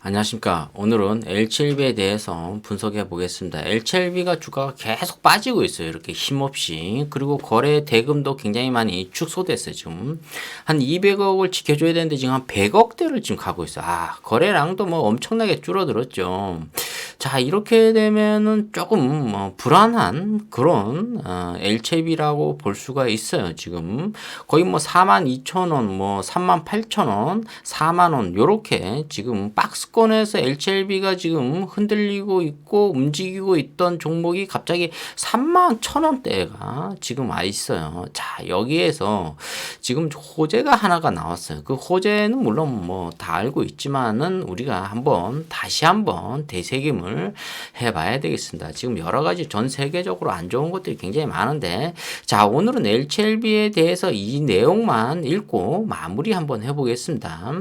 안녕하십니까. 오늘은 L7B에 대해서 분석해 보겠습니다. L7B가 주가가 계속 빠지고 있어요. 이렇게 힘없이. 그리고 거래 대금도 굉장히 많이 축소됐어요. 지금 한 200억을 지켜줘야 되는데 지금 한 100억대를 지금 가고 있어요. 아, 거래량도 뭐 엄청나게 줄어들었죠. 자, 이렇게 되면은 조금 뭐 불안한 그런 어, L7B라고 볼 수가 있어요. 지금 거의 뭐 4만 2천 원, 뭐 3만 8천 원, 4만 원 요렇게 지금 박스권에서 LCLB가 지금 흔들리고 있고 움직이고 있던 종목이 갑자기 3만 천 원대가 지금 와 있어요. 자, 여기에서 지금 호재가 하나가 나왔어요. 그 호재는 물론 뭐 다 알고 있지만은 우리가 한번 다시 한번 되새김을 해봐야 되겠습니다. 지금 여러 가지 전 세계적으로 안 좋은 것들이 굉장히 많은데 자 오늘은 LCLB에 대해서 이 내용만 읽고 마무리 한번 해보겠습니다.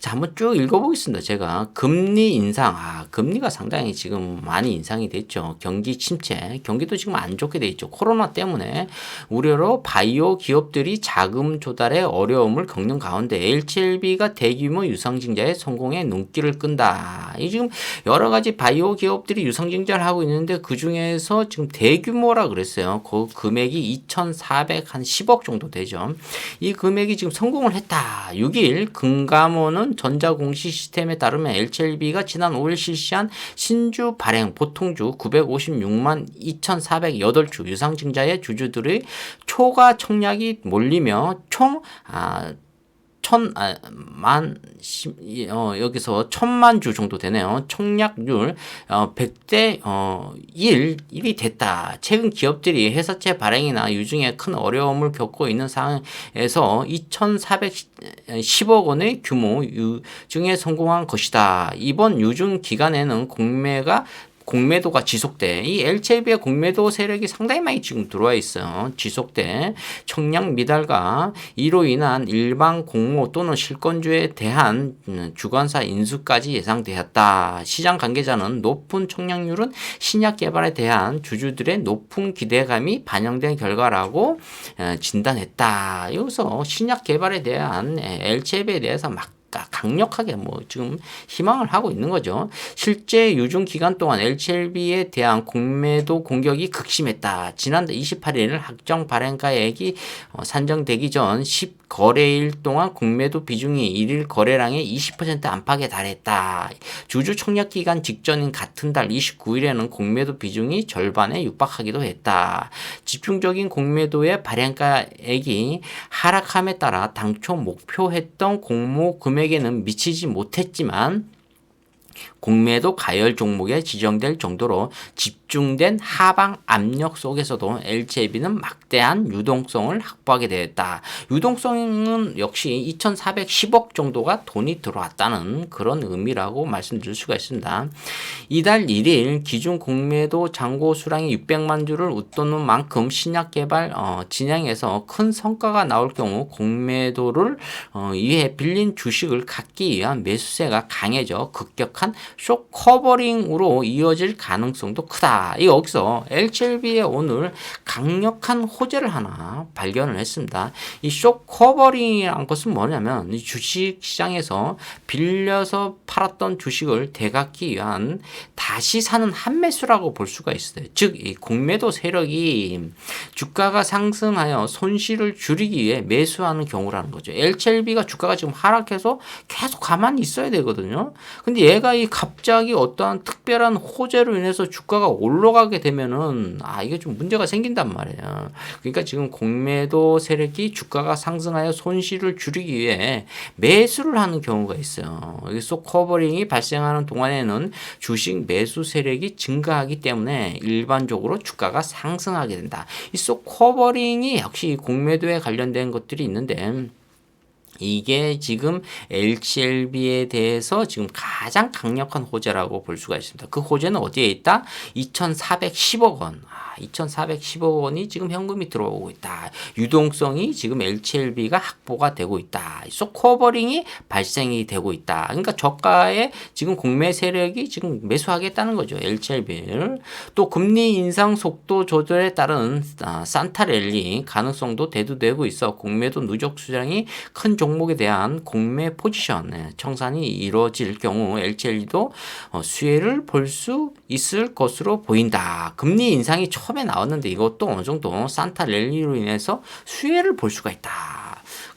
자 한번 쭉 읽어보겠습니다. 제가 금리 인상 아 금리가 상당히 지금 많이 인상이 됐죠. 경기 침체 경기도 지금 안 좋게 돼 있죠. 코로나 때문에 우려로 바이오 기업들이 자금 조달에 어려움을 겪는 가운데 LCLB가 대규모 유상증자의 성공에 눈길을 끈다. 이 지금 여러 가지 바이오 기업들이 유상증자를 하고 있는데 그 중에서 지금 대규모라 그랬어요. 그 금액이 2,410억 정도 되죠. 이 금액이 지금 성공을 했다. 6일 금감원은 전자공시 시스템에 따르면 LCLB가 지난 5일 실시한 신주 발행 보통주 956만 2,408주 유상증자의 주주들의 초과 청약이 몰리며 총 아, 천, 아, 만, 십, 어, 여기서 천만 주 정도 되네요. 청약률, 어, 100대, 어, 1, 1이 됐다. 최근 기업들이 회사채 발행이나 유증에 큰 어려움을 겪고 있는 상황에서 2,410억 원의 규모 유증에 성공한 것이다. 이번 유증 기간에는 공매가 공매도가 지속돼. 이 LCB의 공매도 세력이 상당히 많이 지금 들어와 있어요. 지속돼. 청약 미달과 이로 인한 일반 공모 또는 실권주에 대한 주관사 인수까지 예상되었다. 시장 관계자는 높은 청약률은 신약 개발에 대한 주주들의 높은 기대감이 반영된 결과라고 진단했다. 여기서 신약 개발에 대한 LCB에 대해서 막 강력하게 뭐 지금 희망을 하고 있는 거죠. 실제 유증 기간 동안 LCLB에 대한 공매도 공격이 극심했다. 지난달 28일 확정 발행가액이 어, 산정되기 전 10거래일 동안 공매도 비중이 1일 거래량의 20% 안팎에 달했다. 주주 청약 기간 직전인 같은 달 29일에는 공매도 비중이 절반에 육박하기도 했다. 집중적인 공매도의 발행가액이 하락함에 따라 당초 목표했던 공모 금액 금액에는 미치지 못했지만 공매도 가열 종목에 지정될 정도로 집중된 하방 압력 속에서도 LJB는 막대한 유동성을 확보하게 되었다. 유동성은 역시 2,410억 정도가 돈이 들어왔다는 그런 의미라고 말씀드릴 수가 있습니다. 이달 1일 기준 공매도 잔고 수량이 600만 주를 웃도는 만큼 신약 개발 어, 진행에서 큰 성과가 나올 경우 공매도를 어, 위해 빌린 주식을 갖기 위한 매수세가 강해져 급격한 쇼 커버링으로 이어질 가능성도 크다. 이 여기서 LCLB의 오늘 강력한 호재를 하나 발견을 했습니다. 이 쇼 커버링이란 것은 뭐냐면 이 주식 시장에서 빌려서 팔았던 주식을 되갚기 위한 다시 사는 한매수라고 볼 수가 있어요. 즉, 이 공매도 세력이 주가가 상승하여 손실을 줄이기 위해 매수하는 경우라는 거죠. LCLB가 주가가 지금 하락해서 계속 가만히 있어야 되거든요. 근데 얘가 이 갑자기 어떠한 특별한 호재로 인해서 주가가 올라가게 되면은 아 이게 좀 문제가 생긴단 말이에요. 그러니까 지금 공매도 세력이 주가가 상승하여 손실을 줄이기 위해 매수를 하는 경우가 있어요. 여기 속 커버링이 발생하는 동안에는 주식 매수 세력이 증가하기 때문에 일반적으로 주가가 상승하게 된다. 이 속 커버링이 역시 공매도에 관련된 것들이 있는데 이게 지금 LCLB에 대해서 지금 가장 강력한 호재라고 볼 수가 있습니다. 그 호재는 어디에 있다? 2,410억 원. 아, 2,410억 원이 지금 현금이 들어오고 있다. 유동성이 지금 LCLB가 확보가 되고 있다. 소커버링이 발생이 되고 있다. 그러니까 저가에 지금 공매 세력이 지금 매수하겠다는 거죠. LCLB를. 또 금리 인상 속도 조절에 따른 아, 산타 랠리 가능성도 대두되고 있어 공매도 누적 수량이 큰 종 목에 대한 공매 포지션 네, 청산이 이루어질 경우 LCL도 어, 수혜를 볼 수 있을 것으로 보인다. 금리 인상이 처음에 나왔는데 이것도 어느 정도 산타 랠리로 인해서 수혜를 볼 수가 있다.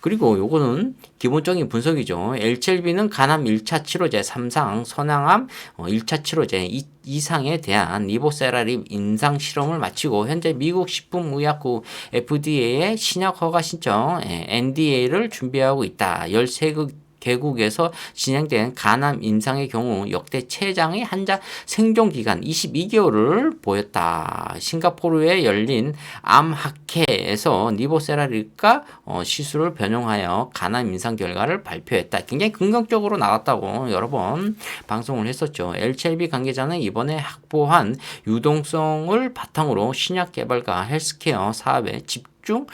그리고 요거는 기본적인 분석이죠. LCLB는 간암 1차 치료제, 삼상, 선항암 어, 1차 치료제 이, 이상에 대한 리보세라립 임상 실험을 마치고 현재 미국 식품의약국 FDA의 신약 허가 신청 예, NDA를 준비하고 있다. 13개 개국에서 진행된 간암 임상의 경우 역대 최장의 환자 생존 기간 22개월을 보였다. 싱가포르에 열린 암학회에서 니보세라리가 어, 시술을 변형하여 간암 임상 결과를 발표했다. 굉장히 긍정적으로 나왔다고 여러 번 방송을 했었죠. LCLB 관계자는 이번에 확보한 유동성을 바탕으로 신약 개발과 헬스케어 사업에 집집 중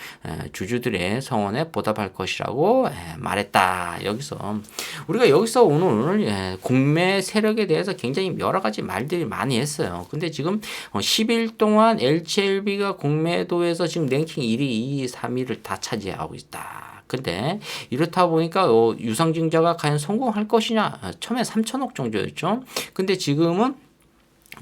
주주들의 성원에 보답할 것이라고 말했다. 여기서 우리가 여기서 오늘 공매 세력에 대해서 굉장히 여러 가지 말들이 많이 했어요. 근데 지금 10일 어, 동안 LCLB가 공매도에서 지금 랭킹 1위, 2위, 3위를 다 차지하고 있다. 근데 이렇다 보니까 어, 유상증자가 과연 성공할 것이냐? 처음에 3천억 정도였죠. 근데 지금은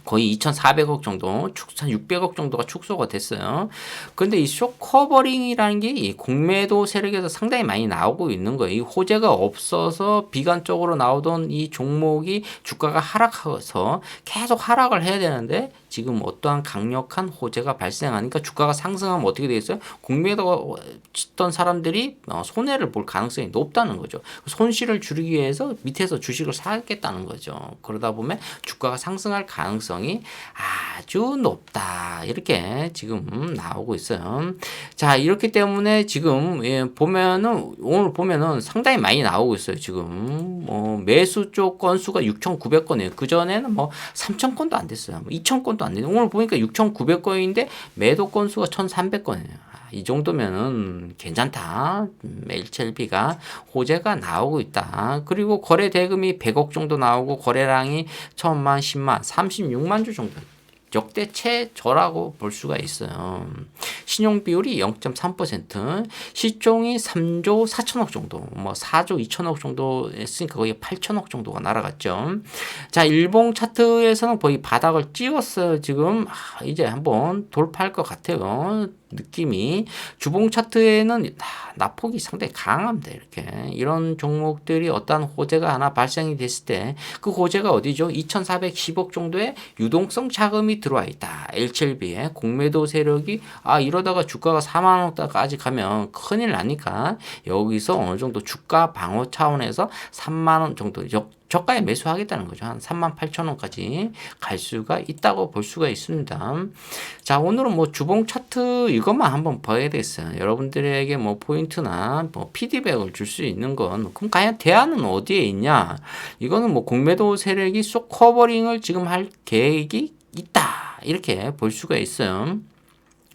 거의 2,400억 정도, 축, 한 600억 정도가 축소가 됐어요. 근데 이 쇼커버링이라는 게 이 공매도 세력에서 상당히 많이 나오고 있는 거예요. 이 호재가 없어서 비관적으로 나오던 이 종목이 주가가 하락해서 계속 하락을 해야 되는데 지금 어떠한 강력한 호재가 발생하니까 주가가 상승하면 어떻게 되겠어요? 공매도 짓던 사람들이 어, 손해를 볼 가능성이 높다는 거죠. 손실을 줄이기 위해서 밑에서 주식을 사겠다는 거죠. 그러다 보면 주가가 상승할 가능성이 아주 높다. 이렇게 지금 나오고 있어요. 자, 이렇기 때문에 지금 예, 보면은 오늘 보면은 상당히 많이 나오고 있어요. 지금 뭐 매수 쪽 건수가 6,900건이에요. 그 전에는 뭐 3,000건도 안 됐어요. 2,000건도 뭐안 돼요. 오늘 보니까 6,900건인데 매도 건수가 1,300건이에요. 아, 이 정도면은 괜찮다. LCLB가 호재가 나오고 있다. 그리고 거래 대금이 100억 정도 나오고 거래량이 1000만, 10만, 36만 주 정도 역대 최저라고 볼 수가 있어요. 신용 비율이 0.3%, 시총이 3조 4천억 정도, 뭐 4조 2천억 정도 했으니까 거의 8천억 정도가 날아갔죠. 자, 일본 차트에서는 거의 바닥을 찍었어요. 지금 아, 이제 한번 돌파할 것 같아요. 느낌이 주봉 차트에는 나폭이 상당히 강합니다. 이렇게 이런 종목들이 어떤 호재가 하나 발생이 됐을 때 그 호재가 어디죠? 2,410억 정도의 유동성 자금이 들어와 있다. LCLB에 공매도 세력이 아 이러다가 주가가 4만 원까지 가면 큰일 나니까 여기서 어느 정도 주가 방어 차원에서 3만 원 정도 역 저가에 매수하겠다는 거죠. 한 3만 8천 원까지 갈 수가 있다고 볼 수가 있습니다. 자, 오늘은 뭐 주봉 차트 이것만 한번 봐야 되겠어요. 여러분들에게 뭐 포인트나 뭐 피드백을 줄 수 있는 건 그럼 과연 대안은 어디에 있냐? 이거는 뭐 공매도 세력이 쏙 커버링을 지금 할 계획이 있다. 이렇게 볼 수가 있어요.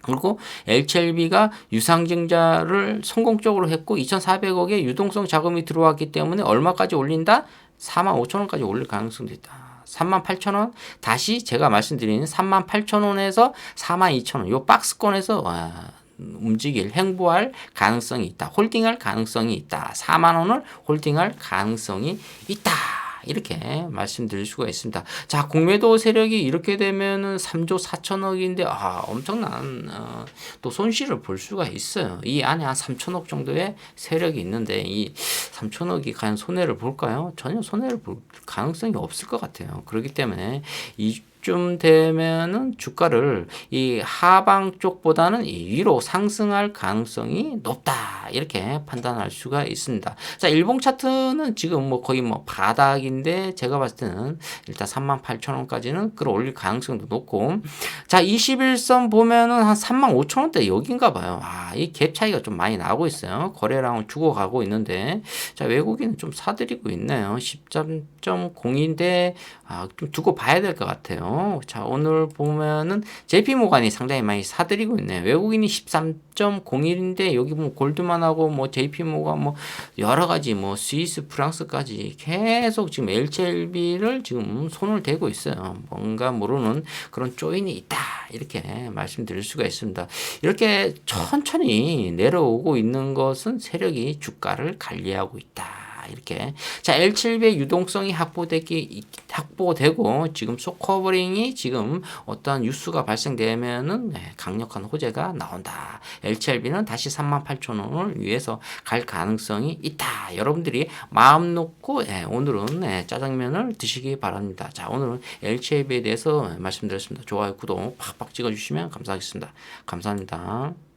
그리고 LCLB가 유상증자를 성공적으로 했고 2,400억의 유동성 자금이 들어왔기 때문에 얼마까지 올린다? 4만 5천 원까지 올릴 가능성도 있다. 3만 8천 원 다시 제가 말씀드린 3만 8천 원에서 4만 2천 원요 박스권에서 와, 움직일 행보할 가능성이 있다. 홀딩할 가능성이 있다. 4만 원을 홀딩할 가능성이 있다. 이렇게 말씀드릴 수가 있습니다. 자, 공매도 세력이 이렇게 되면은 3조 4천억인데 아, 엄청난 어, 또 손실을 볼 수가 있어요. 이 안에 한 3천억 정도의 세력이 있는데 이 3천억이 과연 손해를 볼까요? 전혀 손해를 볼 가능성이 없을 것 같아요. 그렇기 때문에 이 쯤 되면은 주가를 이 하방 쪽보다는 이 위로 상승할 가능성이 높다 이렇게 판단할 수가 있습니다. 자 일봉 차트는 지금 뭐 거의 뭐 바닥인데 제가 봤을 때는 일단 3만 8천 원까지는 끌어올릴 가능성도 높고 자 21선 보면은 한 3만 5천 원대 여긴가 봐요. 아이 갭 차이가 좀 많이 나고 있어요. 거래량을 주고 가고 있는데 자 외국인은 좀 사들이고 있네요. 13.0인데 아, 좀 두고 봐야 될 것 같아요. 자, 오늘 보면은 JP 모간이 상당히 많이 사들이고 있네요. 외국인이 13.01인데 여기 보면 골드만하고 뭐 JP 모간 뭐 여러 가지 뭐 스위스, 프랑스까지 계속 지금 LCLB를 지금 손을 대고 있어요. 뭔가 모르는 그런 조인이 있다. 이렇게 말씀드릴 수가 있습니다. 이렇게 천천히 내려오고 있는 것은 세력이 주가를 관리하고 있다. 이렇게 자 L7배 유동성이 확보되기 확보되고 지금 소커버링이 지금 어떤 뉴스가 발생되면은 네, 강력한 호재가 나온다. L7B는 다시 38,000원을 위해서 갈 가능성이 있다. 여러분들이 마음 놓고 예, 오늘은 예, 짜장면을 드시기 바랍니다. 자 오늘은 L7B에 대해서 말씀드렸습니다. 좋아요, 구독 팍팍 찍어주시면 감사하겠습니다. 감사합니다.